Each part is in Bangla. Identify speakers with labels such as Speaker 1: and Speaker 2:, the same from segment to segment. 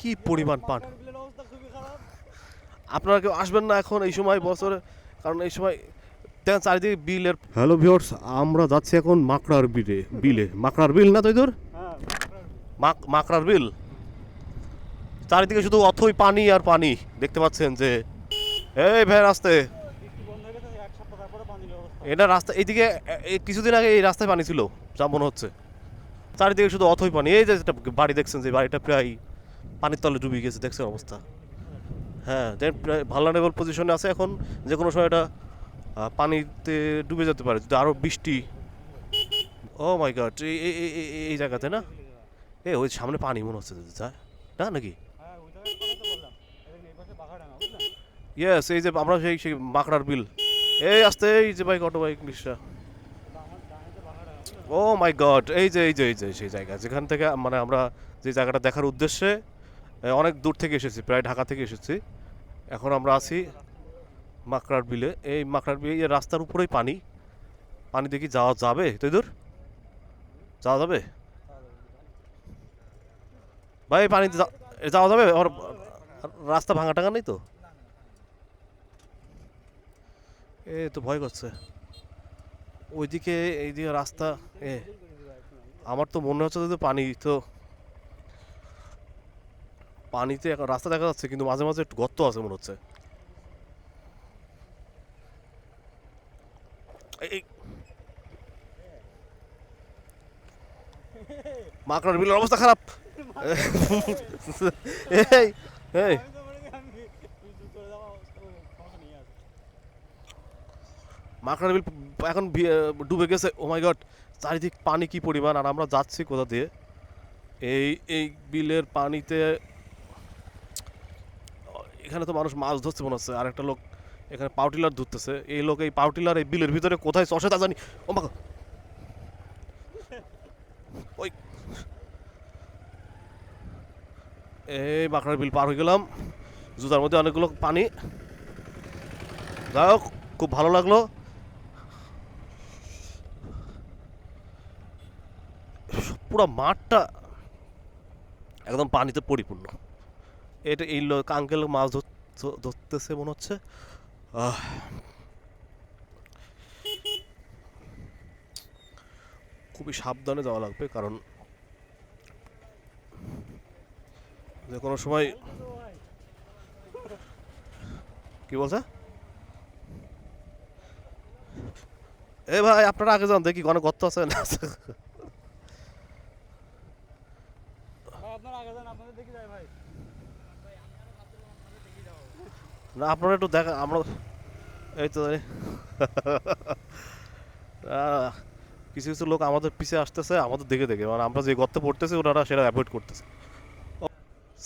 Speaker 1: কি পরিমাণ পান? আপনারা কেউ আসবেন না এখন এই সময় বছরে? কারণ এই সময় দেখেন চারিদিকে বিলের হ্যালো ভিওর্স আমরা যাচ্ছি এখন মাকড়ার বিলে বিলে। মাকড়ার বিল না তুই তোর মাক- মাকড়ার বিল। চারিদিকে শুধু অথই পানি আর পানি। দেখতে পাচ্ছেন যে এই ভ্যান আসতে এটা রাস্তা এইদিকে এই কিছুদিন আগে এই রাস্তায় পানি ছিল যা মনে হচ্ছে। চারিদিকে শুধু অথই পানি। এই যে বাড়ি দেখছেন যে বাড়িটা প্রায় পানির তলে ডুবে গেছে, দেখছেন অবস্থা। হ্যাঁ প্রায় ভালনারেবল পজিশনে আছে এখন যে কোনো সময় এটা পানিতে ডুবে যেতে পারে, যদি আরও বৃষ্টি। ও মাই গড এই জায়গাতে না? এ, ওই সামনে পানি মনে হচ্ছে যে না নাকি? ইয়েস এই যে আমরা সেই সেই মাকড়ার বিল। এই আসতে, এই যে bike auto bike rickshaw. Oh my God এই যে এই যে এই যে, সেই জায়গা, যেখান থেকে মানে আমরা যে জায়গাটা দেখার উদ্দেশ্যে অনেক দূর থেকে এসেছি, প্রায় ঢাকা থেকে এসেছি। এখন আমরা আছি মাকড়ার বিলে। এই মাকড়ার বিলে রাস্তার উপরেই পানি। পানি দেখি যাওয়া যাবে? তুই দূর যাওয়া যাবে? ভাই পানিতে যাওয়া যাবে? আর রাস্তা ভাঙা টাঙা নেই তো? এ তো ভয় করছে। ওইদিকে, এইদিকে রাস্তা, এ। আমার তো মনে হচ্ছে যে পানি তো পানিতে এখন রাস্তা দেখা যাচ্ছে, কিন্তু মাঝে মাঝে একটু গর্ত আছে মনে হচ্ছে। মাকড়ার বিলের অবস্থা খারাপ। এই এই। মাকড়ার বিল এখন ডুবে গেছে। ও মাই গড চারিদিক পানি কি পরিমাণ? আর আমরা যাচ্ছি কোথা দিয়ে? এই এই বিলের পানিতে এখানে তো মানুষ মাছ ধরছে মনে হচ্ছে। আর একটা লোক এখানে পাউটিলার ধরতেছে। এই লোক এই পাউটিলার এই বিলের ভিতরে কোথায় চষে তা জানি। ও মা ওই। এই বাঁকড়ার বিল পার হয়ে গেলাম। জুতার মধ্যে অনেকগুলো পানি। যাই হোক, খুব ভালো লাগল। পুরো মাঠটা একদম পানিতে পরিপূর্ণ। এটা এই লোক আঙ্কেল মাছ ধর- ধরতেছে মনে হচ্ছে। খুবই সাবধানে যাওয়া লাগবে কারণ যে কোনো সময় কি বলছে? এ ভাই, আপনারা আগে যান, দেখি অনেক গর্ত আছে না
Speaker 2: আপনার আগে যান, আপনাদের দেখি যায় ভাই।
Speaker 1: না, আপনারা একটু দেখা আমরা এই তো কিছু কিছু লোক আমাদের পিছে আসতেছে, আমাদের দেখে দেখে। মানে আমরা যে গর্তে পড়তেছি, ওনারা সেটা অ্যাভয়েড করতেছে।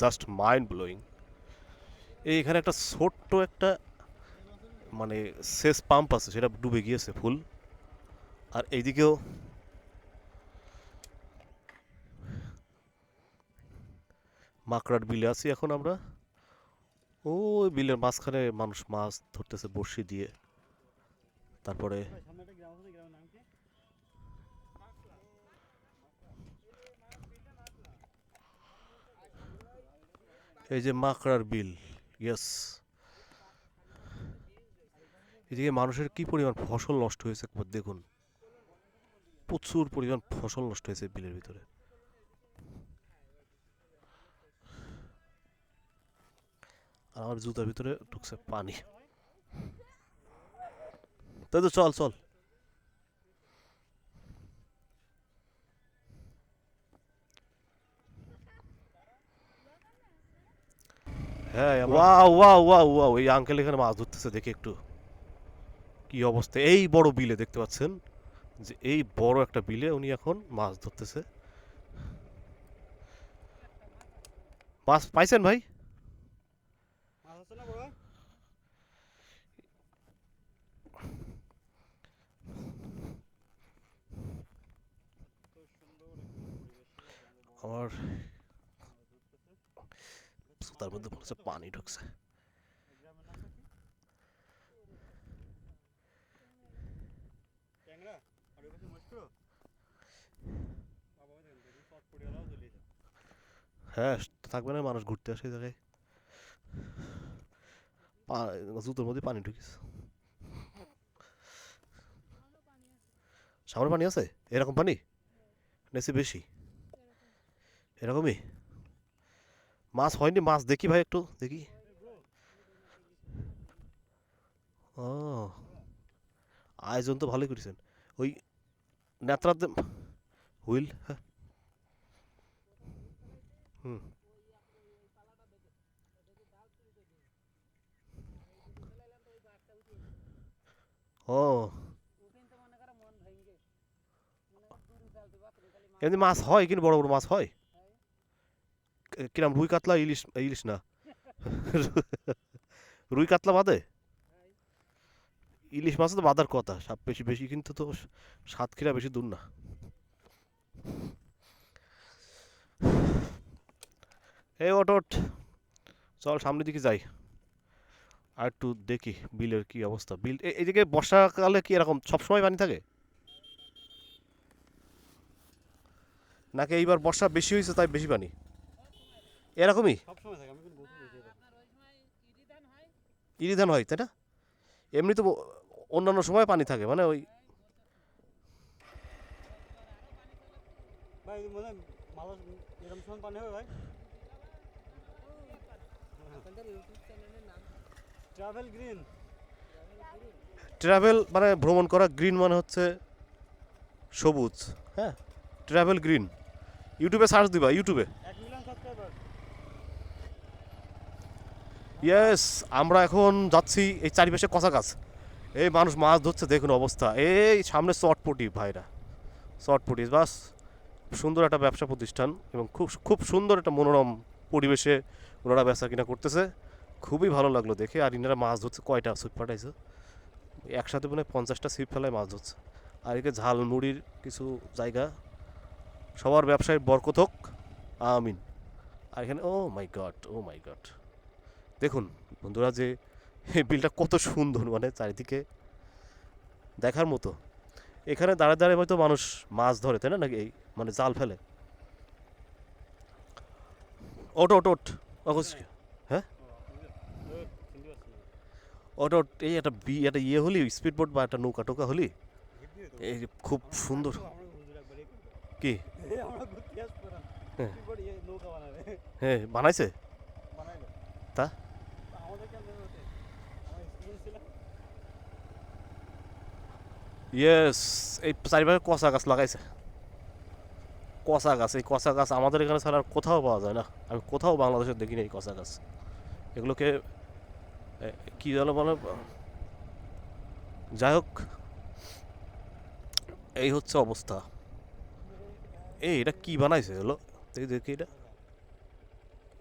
Speaker 1: জাস্ট মাইন্ড ব্লোয়িং এই এখানে একটা ছোট্ট একটা মানে সেচ পাম্প আছে, সেটা ডুবে গিয়েছে ফুল। আর এইদিকেও মাকড়ার বিলে আছি এখন আমরা। ওই বিলের মাঝখানে মানুষ মাছ ধরতেছে বড়শি দিয়ে। তারপরে এই যে মাকড়ার বিল ইয়েস এদিকে মানুষের কি পরিমাণ ফসল নষ্ট হয়েছে দেখুন। প্রচুর পরিমাণ ফসল নষ্ট হয়েছে বিলের ভিতরে। আর আমার জুতার ভিতরে ঢুকছে পানি। তাই তো চল চল। হ্যাঁ ওয়াও ওয়াও ওয়াও ওয়াও এই আঙ্কেল এখানে মাছ ধরতেছে দেখি একটু। কি অবস্থা এই বড় বিলে দেখতে পাচ্ছেন? যে এই বড় একটা বিলে উনি এখন মাছ ধরতেছে। মাছ পাইছেন ভাই
Speaker 2: মাছ হচ্ছে না বড় ভাই
Speaker 1: আমার তার মধ্যে মনে হচ্ছে পানি ঢুকছে। হ্যাঁ থাকবে না মানুষ ঘুরতে আসে জায়গায়। জুতোর মধ্যে পানি ঢুকিস। সামনে পানি আছে। এরকম পানি? নেছে বেশি? এরকমই? মাছ হয়নি, মাছ দেখি ভাই একটু, দেখি। ও, আয়োজন তো ভালোই করেছেন। ওই নেত্রাতে হুইল হ্যাঁ। হুম। ও। এমনি মাছ হয়, কিন্তু বড় বড় মাছ হয়? কিরম রুই কাতলা, ইলিশ ইলিশ না। রুই কাতলা বাদে? ইলিশ মাছ তো বাঁধার কথা সাপ বেশি বেশি কিন্তু তো সাতক্ষীরা বেশি দূর না। এই ওট চল সামনের দিকে যাই। আর একটু দেখি বিলের কি অবস্থা। বিল এইদিকে বর্ষাকালে কি এরকম সবসময় পানি থাকে? নাকি এইবার বর্ষা বেশি হয়েছে, তাই বেশি পানি? এরকমই। ইরি ধান হয় তাই না? এমনি তো অন্যান্য সময় পানি থাকে মানে ওই
Speaker 2: মানে ট্রাভেল গ্রিন।
Speaker 1: ট্রাভেল মানে ভ্রমণ করা গ্রিন মানে হচ্ছে সবুজ হ্যাঁ? Travel green. ইউটিউবে সার্চ দিবা ইউটিউবে।
Speaker 2: এক মিলিয়ন সাবস্ক্রাইবার
Speaker 1: ইয়েস আমরা এখন যাচ্ছি এই চারিপাশে কষা এই মানুষ মাছ ধরছে, দেখুন অবস্থা। এই সামনে চটপটি ভাইরা। চটপটি বাস। সুন্দর একটা ব্যবসা প্রতিষ্ঠান এবং খুব খুব সুন্দর একটা মনোরম পরিবেশে ওনারা বেচা কিনা করতেছে। খুবই ভালো লাগল দেখে। আর ইনারা মাছ ধরছে, কয়টা ছিপ ফাটাইছে? একসাথে মনে হয় পঞ্চাশটা ছিপ ফেলায় মাছ ধরছে। আর এদিকে ঝালমুড়ির কিছু জায়গা। সবার ব্যবসায় বরকত হোক। আমিন। আর এখানে ও my god O my god দেখুন বন্ধুরা যে বিলটা কত সুন্দর মানে চারিদিকে দেখার মতো। এখানে দাঁড়ায় দাঁড়ায় হয়তো মানুষ মাছ ধরে তাই না? নাকি এই মানে জাল ফেলে। ওট ওট ওট হ্যাঁ? ওট ওট এই একটা বি একটা ইয়ে হলি স্পিড বোট বা একটা নৌকা টোকা হলি? এই খুব সুন্দর। কি? হ্যাঁ। হ্যাঁ বানাইছে
Speaker 2: বানাইলো
Speaker 1: তা?
Speaker 2: আমাদের কেন দেবে ওতে আমার এক্সপিরিয়েন্স ছিল
Speaker 1: ইয়েস এই চারিপাশে কষা গাছ লাগাইছে কষা গাছ এই কষা গাছ আমাদের এখানে ছাড়া আর কোথাও পাওয়া যায় না আমি কোথাও বাংলাদেশে দেখিনি এই কষা গাছ এগুলোকে কি যেন বলে যাই হোক এই হচ্ছে অবস্থা এই এটা কি বানাইছে হলো দেখি দেখি এটা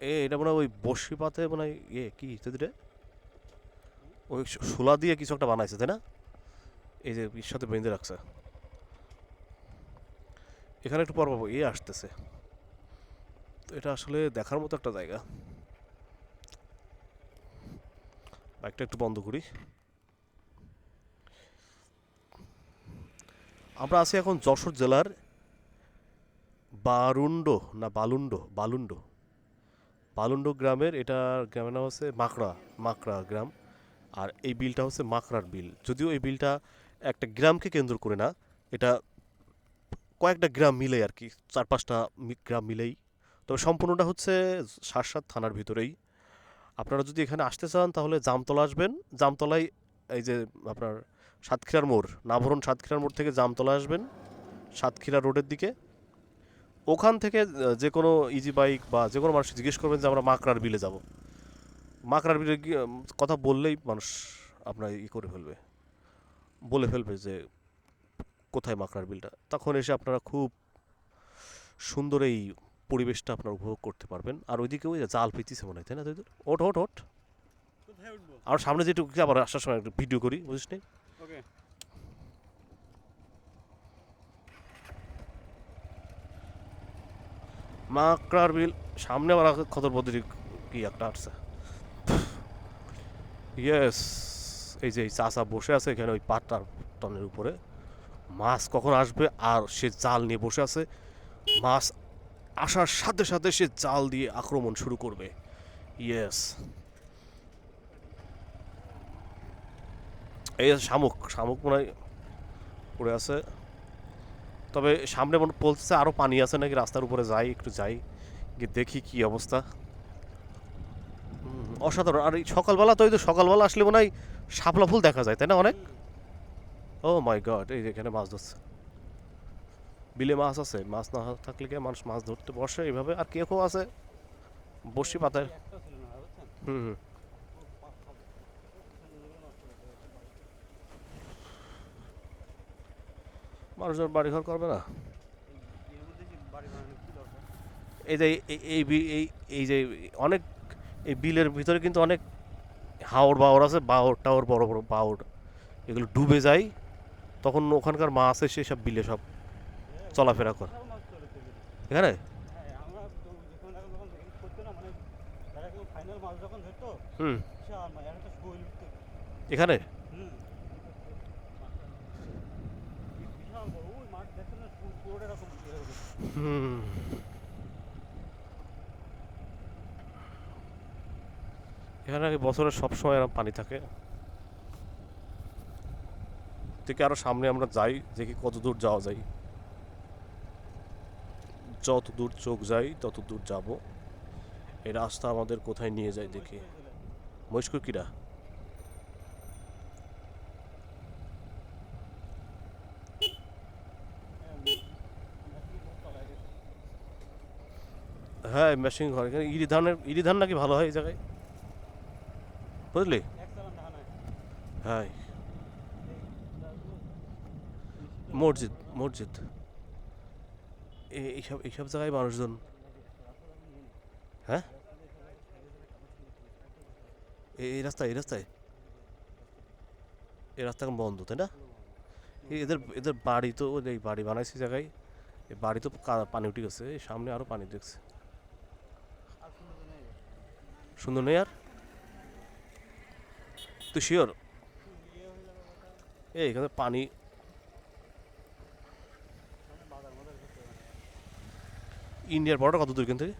Speaker 1: এ এটা মনে হয় ওই বসি পাতে মনে হয় ইয়ে কি রে ওই শোলা দিয়ে কিছু একটা বানাইছে তাই না এই যে সাথে বেঁধে রাখছে। এখানে একটু পর পাবো এ আসতেছে। তো এটা আসলে দেখার মতো একটা জায়গা। বাইকটা একটু বন্ধ করি। আমরা আছি এখন যশোর জেলার বারুন্ড না বালুন্ড বালুন্ড বালুন্ড গ্রামের, এটা গ্রামের নাম হচ্ছে মাকড়া মাকড়া গ্রাম। আর এই বিলটা হচ্ছে মাকড়ার বিল। যদিও এই বিলটা একটা গ্রামকে কেন্দ্র করে না, এটা কয়েকটা গ্রাম মিলে আর কি, চার পাঁচটা গ্রাম মিলেই। তবে সম্পূর্ণটা হচ্ছে সারসাদ থানার ভিতরেই। আপনারা যদি এখানে আসতে চান তাহলে জামতলা আসবেন। জামতলায় এই যে আপনার সাতক্ষীরার মোড়, নাভরণ সাতক্ষীরার মোড় থেকে জামতলা আসবেন, সাতক্ষীরা রোডের দিকে। ওখান থেকে যে কোনো ইজি বাইক বা যে কোনো মানুষ জিজ্ঞেস করবেন যে আমরা মাকড়ার বিলে যাব। মাকড়ার বিলে কথা বললেই মানুষ আপনার ই করে ফেলবে। বলে ফেলবে যে কোথায় মাকড়ার বিলটা। তখন এসে আপনারা খুব সুন্দর এই পরিবেশটা আপনারা উপভোগ করতে পারবেন। আর ওইদিকে ওই জাল পেতিছে মনে হয় তাই না ওঠ ওঠ
Speaker 2: কোথায় উঠবো?
Speaker 1: আর সামনে যেটুকু আবার আসার সময় একটা ভিডিও করি বুঝিস নি? মাকড়ার বিল সামনে আবার খতর বদরি কি একটা আসছে? ইয়েস এই যে এই চাষা বসে আছে এখানে ওই পাটটার টনের উপরে, মাছ কখন আসবে আর সে জাল নিয়ে বসে আছে। মাছ আসার সাথে সাথে সে জাল দিয়ে আক্রমণ শুরু করবে। ইয়েস এই শামুক শামুক মনে হয় পড়ে আছে। তবে সামনে মনে বলতেছে আরও পানি আছে নাকি? রাস্তার উপরে যাই, একটু যাই, গিয়ে দেখি কি অবস্থা। অসাধারণ। আর এই সকালবেলা তো ওই তো সকালবেলা আসলে মনে হয় শাপলা ফুল দেখা যায়, তাই না অনেক? ও মাই গড এই এখানে মাছ ধরছে। বিলে মাছ আছে, মাছ না থাকলে কি মানুষ মাছ ধরতে বসে? এইভাবে আর কে কেউ আছে? বসি পাতায়। হুম হুম। মানুষজন বাড়ি ঘর করবে না? এই যে এই এই এই যে অনেক, এই বিলের ভিতরে কিন্তু অনেক হাওড় বাওড় আছে বাওড় টাওড় বড় বড় বাওড় এগুলো ডুবে যায়, তখন ওখানকার মাছ এসে সব বিলে সব চলাফেরা করে। এখানে?
Speaker 2: আমরা তো যখন এখন যখন দেখি করতো না মানে যারা কেউ ফাইনাল মাছ যখন ধরতো
Speaker 1: হুম
Speaker 2: বিশাল মাছ একটা শৈল উঠতো
Speaker 1: এখানে
Speaker 2: হুম বিশাল বড় ওই মাছ দেখছেন না পু- পুরোটা এরকম এরকম।
Speaker 1: হুম এখানে নাকি বছরের সব সময় এরকম পানি থাকে। থেকে আরও সামনে আমরা যাই দেখি কত দূর যাওয়া যায়। যত দূর চোখ যাই তত দূর যাব। এই রাস্তা আমাদের কোথায় নিয়ে যায় দেখি। মহিষ্কুর কিরা?
Speaker 2: হ্যাঁ,
Speaker 1: মেশিন ঘর। এখানে ইরি ধানের ইরি ধান নাকি ভালো হয় এই জায়গায়? বুঝলি। হ্যাঁ। মসজিদ মসজিদ। এইসব এইসব জায়গায় মানুষজন হ্যাঁ? এই রাস্তায় এই রাস্তায়? এই রাস্তা এখন বন্ধ, তাই না? এদের এদের বাড়ি তো এই বাড়ি বানাইছে জায়গায়। এই বাড়ি তো পানি উঠে গেছে সামনে আরও পানি দেখছে।
Speaker 2: সুন্দর নেই
Speaker 1: আর? তুই শিওর এই এখানে পানি। ইন্ডিয়ার বড়টা কত দূর এখান থেকে?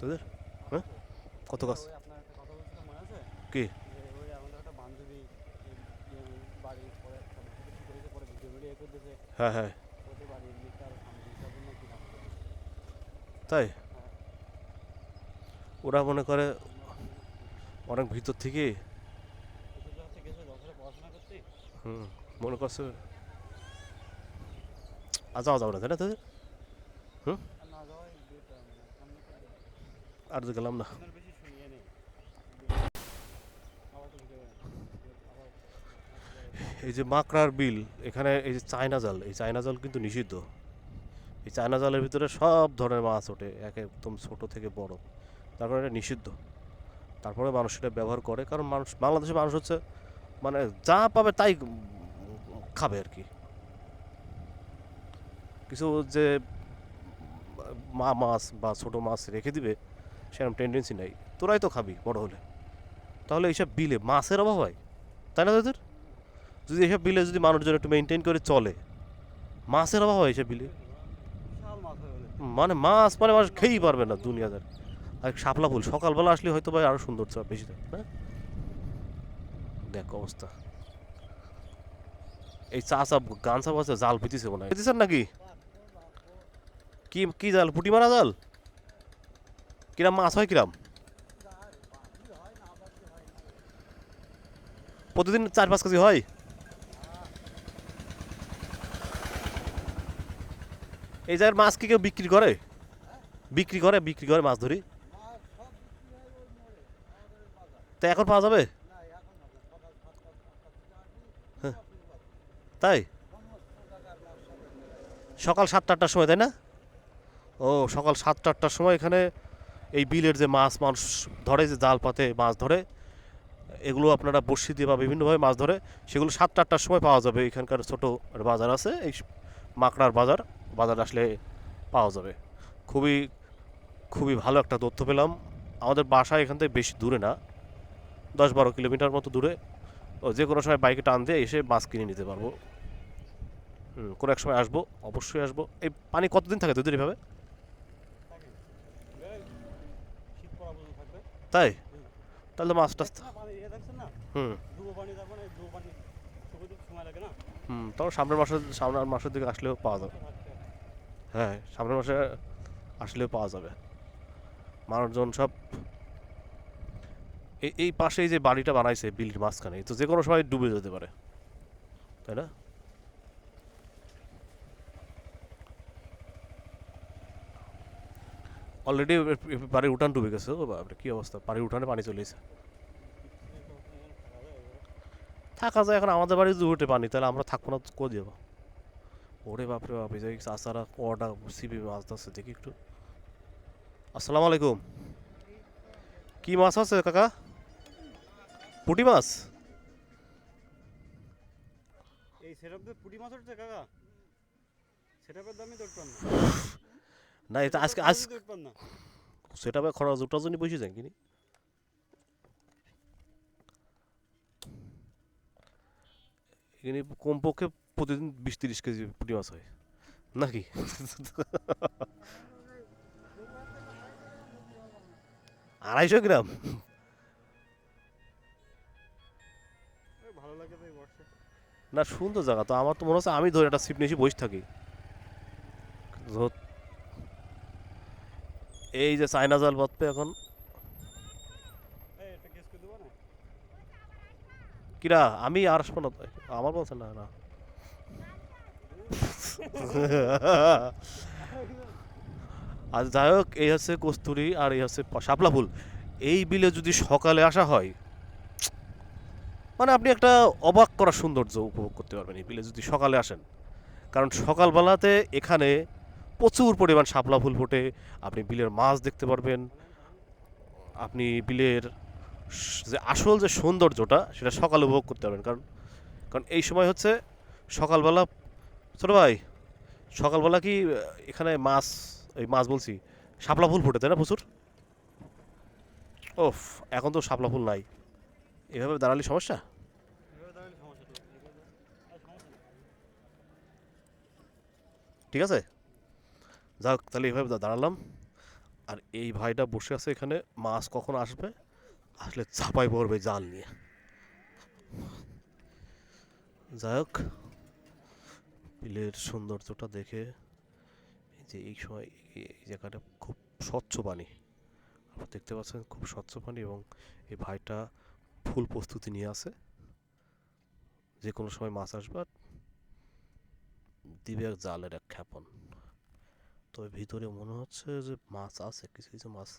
Speaker 1: তোদের? হ্যাঁ? কত
Speaker 2: আছে?
Speaker 1: কি? হ্যাঁ হ্যাঁ। তাই? ওরা মনে করে অনেক ভিতর থেকে। হুম, মনে করছে আর যাওয়া যাবে না, তাই না তোদের?
Speaker 2: তো
Speaker 1: আর গেলাম না। এই যে মাকড়ার বিল, এখানে এই যে চায়না জাল, এই চায়না জাল কিন্তু নিষিদ্ধ। এই চায়না জালের ভিতরে সব ধরনের মাছ ওঠে, এক একদম ছোট থেকে বড়। তারপরে এটা নিষিদ্ধ। তারপরে মানুষ সেটা ব্যবহার করে। কারণ মানুষ বাংলাদেশের মানুষ হচ্ছে মানে যা পাবে তাই খাবে আর কি। কিছু যে মা মাছ বা ছোট মাছ রেখে দিবে সেরকম টেন্ডেন্সি নাই। তোরাই তো খাবি বড় হলে। তাহলে এইসব বিলে মাছের অভাব হয়? তাই না তোদের? যদি এসব বিলে যদি মানুষজন একটু মেনটেন করে চলে মাছের অভাব হয় এসব বিলে? মানে মাছ মানে মানুষ খেয়েই পারবে না দুনিয়াদার। আর শাপলা ফুল। সকালবেলা আসলে হয়তো ভাই আরও সুন্দর চাপ বেশি থাকে হ্যাঁ? দেখ অবস্থা। এই চা চাপ, গান চাপ আছে, জাল পিতিছে মনে হয়। নাকি? কি কি জাল? পুটি মারা জাল? কিরাম মাছ হয় কিরাম? প্রতিদিন চার পাঁচ কেজি হয়? এই জায়গার মাছ কি কেউ বিক্রি করে? বিক্রি করে বিক্রি করে মাছ ধরি। তা এখন পাওয়া যাবে? হ্যাঁ। তাই? সকাল সাতটা আটটার সময়, তাই না? ও, সকাল সাতটা আটটার সময় এখানে এই বিলের যে মাছ, মানুষ ধরে, যে জাল পাতে মাছ ধরে, এগুলো আপনারা বড়শি দিয়ে বা বিভিন্নভাবে মাছ ধরে, সেগুলো সাতটা আটটার সময় পাওয়া যাবে। এখানকার ছোটো বাজার আছে, এই মাকড়ার বাজার। বাজার আসলে পাওয়া যাবে। খুবই খুবই ভালো একটা তথ্য পেলাম। আমাদের বাসা এখান থেকে বেশি দূরে না। দশ বারো কিলোমিটার মতো দূরে ও যে কোনো সময় বাইকে টান দিয়ে এসে মাছ কিনে নিতে পারব। হুম কোনো এক সময় আসব অবশ্যই আসব। এই পানি কতদিন থাকে তোদের এভাবে? তাই? তাহলে তো মাছ টাছ
Speaker 2: ইয়ে
Speaker 1: হুম।
Speaker 2: ডুবো পানি তারপরে ডুবো পানি শুকোতে একটু সময় লাগে না?
Speaker 1: হুম তবে সামনের মাসের সামনের মাসের দিকে আসলেও পাওয়া যাবে। হ্যাঁ সামনের মাসে আসলেও পাওয়া যাবে। মানুষজন সব এই পাশেই যে বাড়িটা বানাইছে বিলির মাঝখানে, তো যে কোনো সময় ডুবে যেতে পারে। তাই না? অলরেডি বাড়ির উঠান ডুবে গেছে, ও বাপরে, কি অবস্থা? বাড়ির উঠানে পানি চলে এসেছে। থাকা যায় এখন, আমাদের বাড়ি উঠে পানি, তাহলে আমরা থাকব না কো দিব ওরে বাপরে বাপ, এই যে চাচারা কটা সিপি মাছ ধরছে দেখি একটু। আসসালামু আলাইকুম। কি মাছ আছে, কাকা? পুঁটি মাছ?
Speaker 2: এই সেটআপে পুঁটি মাছ উঠছে কাকা? সেটআপের দামই তো উঠবেন না।
Speaker 1: এটা আজকে আজ
Speaker 2: তো উঠবেন না।
Speaker 1: সেটা খরচ ওটার জন্য বসে যান কিনি। এখানে কমপক্ষে প্রতিদিন বিশ তিরিশ কেজি পুঁটি মাছ হয়। নাকি? আড়াইশো গ্রাম? না সুন্দর জায়গা। তো আমার তো মনে হচ্ছে আমি ধরে একটা সিপ নিয়েছি বসে থাকি। এই যে চায়না জাল বাঁধবে এখন।
Speaker 2: করে
Speaker 1: আমি আর আসব না। আমার বলছে না না। আর যাই হোক এই হচ্ছে কস্তুরি আর এই হচ্ছে শাপলা ফুল। এই বিলে যদি সকালে আসা হয় মানে আপনি একটা অবাক করা সৌন্দর্য উপভোগ করতে পারবেন এই বিলে যদি সকালে আসেন। কারণ সকালবেলাতে এখানে প্রচুর পরিমাণ শাপলা ফুল ফোটে, আপনি বিলের মাছ দেখতে পারবেন। আপনি বিলের যে আসল যে সৌন্দর্যটা, সেটা সকালে উপভোগ করতে পারবেন। কারণ কারণ এই সময় হচ্ছে সকালবেলা, ছোটো ভাই, সকালবেলা কি এখানে মাছ, এই মাছ বলছি, শাপলা ফুল ফোটে, তাই না প্রচুর? ওফ, এখন তো শাপলা ফুল নাই। এভাবে দাঁড়ালে সমস্যা
Speaker 2: এভাবে দাঁড়ালে সমস্যা তো এভাবে দাঁড়ালে- আর সমস্যা নেই।
Speaker 1: ঠিক আছে? যাক, তাহলে এইভাবে দাঁড়ালাম। আর এই ভাইটা বসে আছে এখানে, মাছ কখন আসবে? আসলে চাপাই পড়বে জাল নিয়ে। যাই হোক, বিলের সৌন্দর্যটা দেখে যে এই সময় এই জায়গাটা খুব স্বচ্ছ পানি। দেখতে পাচ্ছেন খুব স্বচ্ছ পানি এবং এই ভাইটা ফুল প্রস্তুতি নিয়ে আছে। যে কোনো সময় মাছ আসবে আর দিবে এক জালের এক খ্যাপন তবে ভিতরে মনে হচ্ছে যে মাছ আছে, কিছু কিছু মাছ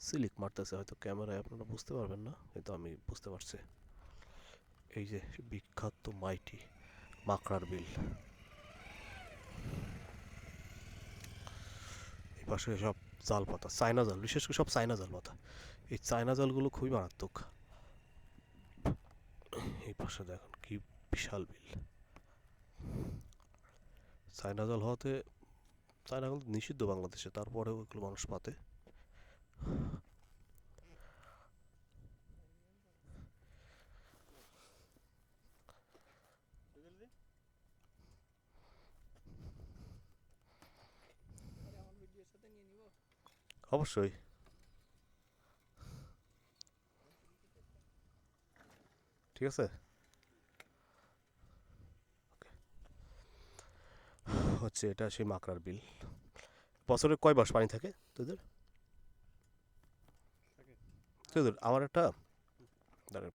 Speaker 1: সিলিক মারতেছে। হয়তো ক্যামেরায় আপনারা বুঝতে পারবেন না কিন্তু আমি বুঝতে পারছি। এই যে বিখ্যাত মাইটি মাকড়ার বিল। এই পাশে সব জাল পাতা, চায়না জাল, বিশেষ করে সব চায়না জাল পাতা। এই চায়না জালগুলো খুবই মারাত্মক। এই পাশে দেখুন কি বিশাল বিল। চায়না জাল হওয়াতে চায়না জাল নিষিদ্ধ বাংলাদেশে তারপরেও এগুলো মানুষ পাতে। অবশ্যই। ঠিক আছে? হচ্ছে এটা সেই মাকড়ার বিল। বছরে কয় মাস পানি থাকে তোদের? তোদের আমার একটা